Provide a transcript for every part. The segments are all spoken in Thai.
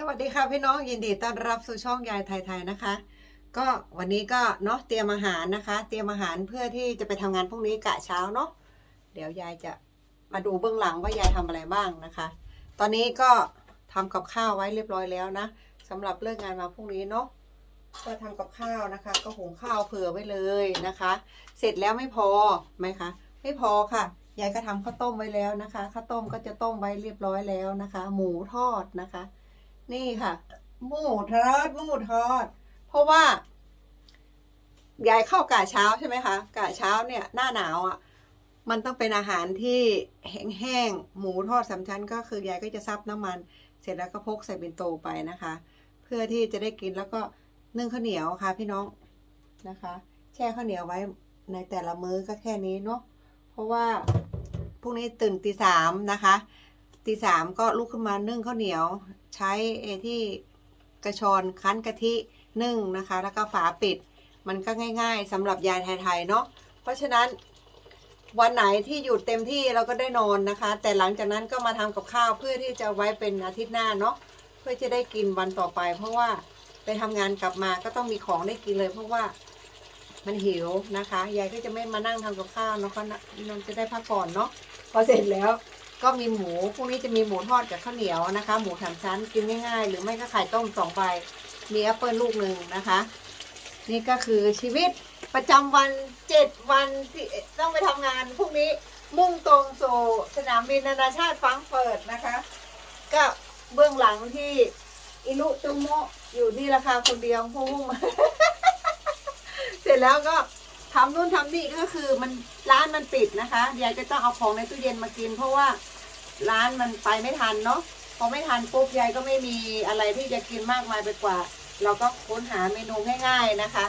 สวัสดีค่ะพี่น้องยินดีต้อนรับสู่ช่องยายไทยๆนะคะ ก็วันนี้ก็เนาะเตรียมอาหารนะคะ เตรียมอาหารเพื่อที่จะไปทำงานพรุ่งนี้กะเช้าเนาะเดี๋ยวยายจะมาดูเบื้องหลังว่ายายทำอะไรบ้างนะคะ ตอนนี้ก็ทำกับข้าวไว้เรียบร้อยแล้วนะสำหรับเลิกงานมาพรุ่งนี้เนาะก็ทำกับข้าวนะคะ ก็หุงข้าวเผื่อไว้เลยนะคะ เสร็จแล้วไม่พอไหมคะไม่พอค่ะยายก็ทำข้าวต้มไว้แล้วนะคะข้าวต้มก็จะต้มไว้เรียบร้อยแล้วนะคะ หมูทอดนะคะ นี่ค่ะ หมูทอดหมูทอด เพราะว่ายายเข้ากะเช้าใช่ไหมคะกะเช้าเนี่ยหน้าหนาวอะ มันต้องเป็นอาหารที่แห้งๆหมูทอดสามชั้น ก็คือยายก็จะซับน้ำมัน เสร็จแล้วก็พกใส่เป็นโตไปนะคะ เพื่อที่จะได้กินแล้วก็นึ่งข้าวเหนียวค่ะ พี่น้องนะคะ แช่ข้าวเหนียวไว้ในแต่ละมื้อก็แค่นี้เนาะเพราะว่าพรุ่งนี้ตื่นตีสามนะคะ ตีสามก็ลุกขึ้นมานึ่งข้าวเหนียว ใช้ไอ้ที่กระชอนคั้นกะทินึ่งนะคะ แล้วก็ฝาปิด มันก็ง่าย ๆสำหรับยายไทยๆเนาะเพราะฉะนั้นวันไหนที่หยุดเต็มที่เราก็ได้นอนนะคะ แต่หลังจากนั้นก็มาทำกับข้าวเพื่อที่จะไว้เป็นอาทิตย์หน้าเนาะเพื่อจะได้กินวันต่อไป เพราะว่าไปทำงานกลับมาก็ต้องมีของได้กินเลย เพราะว่ามันหิวนะคะยายก็จะไม่มานั่งทำกับข้าวเนาะก็นอนจะได้พักผ่อนเนาะพอเสร็จแล้ว ก็มีหมูพรุ่งนี้จะมีหมูทอดกับข้าวเหนียวนะคะ หมูสามชั้นกินง่ายๆ หรือไม่ก็ไข่ต้มสองใบมีแอปเปิลลูกหนึ่งนะคะ นี่ก็คือชีวิตประจำวันเจ็ดวันที่ต้องไปทำงานพรุ่งนี้มุ่งตรงสู่สนามบินนานาชาติฟังเฟิร์ตนะคะ ก็เบื้องหลังที่อิลุจุโมอยู่นี่ราคาคนเดียวพุ่งเสร็จแล้วก็ ทำนู่นทำนี่ก็คือมันร้านมันปิดนะคะยายก็ต้องเอาของในตู้เย็นมากิน เพราะว่าร้านมันไปไม่ทันเนาะพอไม่ทันปุ๊บยายก็ไม่มีอะไรที่จะกินมากมายไปกว่า เราก็ค้นหาเมนูง่าย ๆนะคะ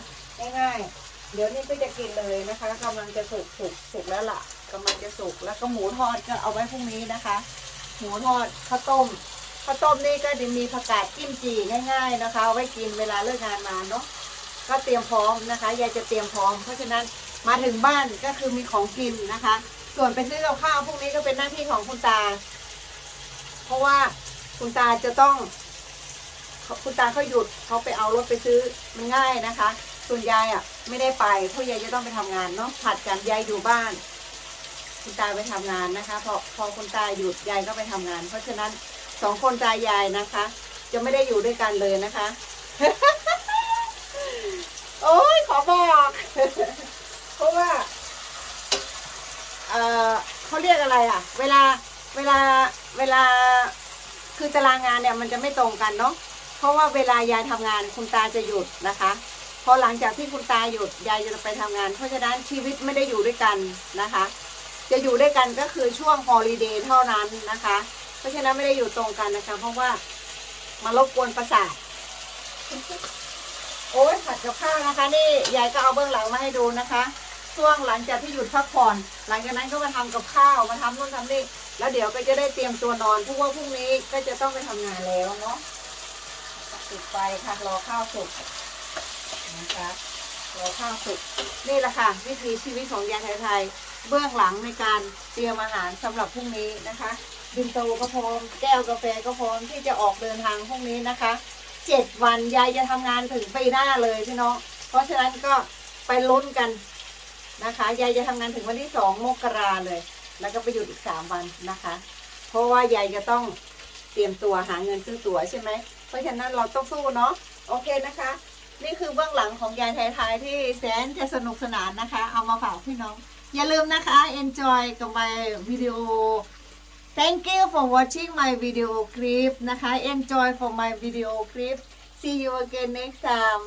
ง่ายๆ เดี๋ยวนี้ก็จะกินเลยนะคะกำลังจะสุกสุกสุกแล้วล่ะกำลังจะสุกแล้วก็หมูทอดก็เอาไว้พรุ่งนี้นะคะ หมูทอดข้าวต้มข้าวต้มนี่ก็จะมีผักกาดจิ้มจี่ง่าย ๆนะคะเอาไว้กินเวลาเลิกงานมาเนาะ ก็เตรียมพร้อมนะคะยายจะเตรียมพร้อม เพราะฉะนั้นมาถึงบ้านก็คือมีของกินนะคะ ส่วนไปซื้อกับข้าวพวกนี้ก็เป็นหน้าที่ของคุณตา เพราะว่าคุณตาจะต้อง คุณตาเขาหยุดเขาไปเอารถไปซื้อมันง่ายนะคะ ส่วนยายอะ ไม่ได้ไปเพราะยายจะต้องไปทำงานเนาะผัดกันยายอยู่บ้าน คุณตาไปทำงานนะคะพอพอคุณตาหยุดยายก็ไปทำงาน เพราะฉะนั้นสองคนตายายนะคะ จะไม่ได้อยู่ด้วยกันเลยนะคะ อ้ยขอบอก เพราะว่า เออเขาเรียกอะไรอะ เวลาเวลาเวลาคือตารางงานเนี่ยมันจะไม่ตรงกันเนาะเพราะว่าเวลายายทำงานคุณตาจะหยุดนะคะพอหลังจากที่คุณตาหยุดยายจะไปทำงาน เพราะฉะนั้นชีวิตไม่ได้อยู่ด้วยกันนะคะ จะอยู่ด้วยกันก็คือช่วงฮอลิเดย์เท่านั้นนะคะ เพราะฉะนั้นไม่ได้อยู่ตรงกันนะคะ เพราะว่ามารบกวนประสาท โอ้ยผัดกับข้าวนะคะ นี่ยายก็เอาเบื้องหลังมาให้ดูนะคะ ช่วงหลังจากที่หยุดพักผ่อนหลังจากนั้นก็มาทำกับข้าวมาทำนู่นทำนี่แล้วเดี๋ยวก็จะได้เตรียมตัวนอนเพราะว่าพรุ่งนี้ก็จะต้องไปทำงานแล้วเนาะปิดไฟค่ะรอข้าวสุกนะคะรอข้าวสุกนี่แหละค่ะ วิถีชีวิตของยายไทยๆเบื้องหลังในการเตรียมอาหารสำหรับพรุ่งนี้นะคะบินโตก็พร้อม แก้วกาแฟก็พร้อมที่จะออกเดินทางพรุ่งนี้นะคะ เจ็ดวันยายจะทำงานถึงปีหน้าเลยพี่น้อง เพราะฉะนั้นก็ไปลุ้นกันนะคะ ยายจะทำงานถึงวันที่สองมกราเลย แล้วก็ไปหยุดอีกสามวันนะคะ เพราะว่ายายจะต้องเตรียมตัวหาเงินซื้อตั๋วใช่ไหม เพราะฉะนั้นเราต้องสู้เนาะ โอเคนะคะ นี่คือเบื้องหลังของยายไทยๆที่แสนจะสนุกสนานนะคะ เอามาฝากพี่น้อง อย่าลืมนะคะ enjoy กับ my video thank you for watching my video clip นะคะ enjoy for my video clip see you again next time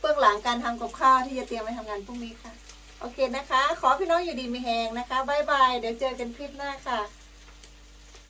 เบื้องหลังการทำกับข้าวที่จะเตรียมไปทำงานพรุ่งนี้ค่ะ โอเคนะคะ ขอพี่น้องอยู่ดีมีแหงนะคะบายบาย เดี๋ยวเจอกันคลิปหน้าค่ะ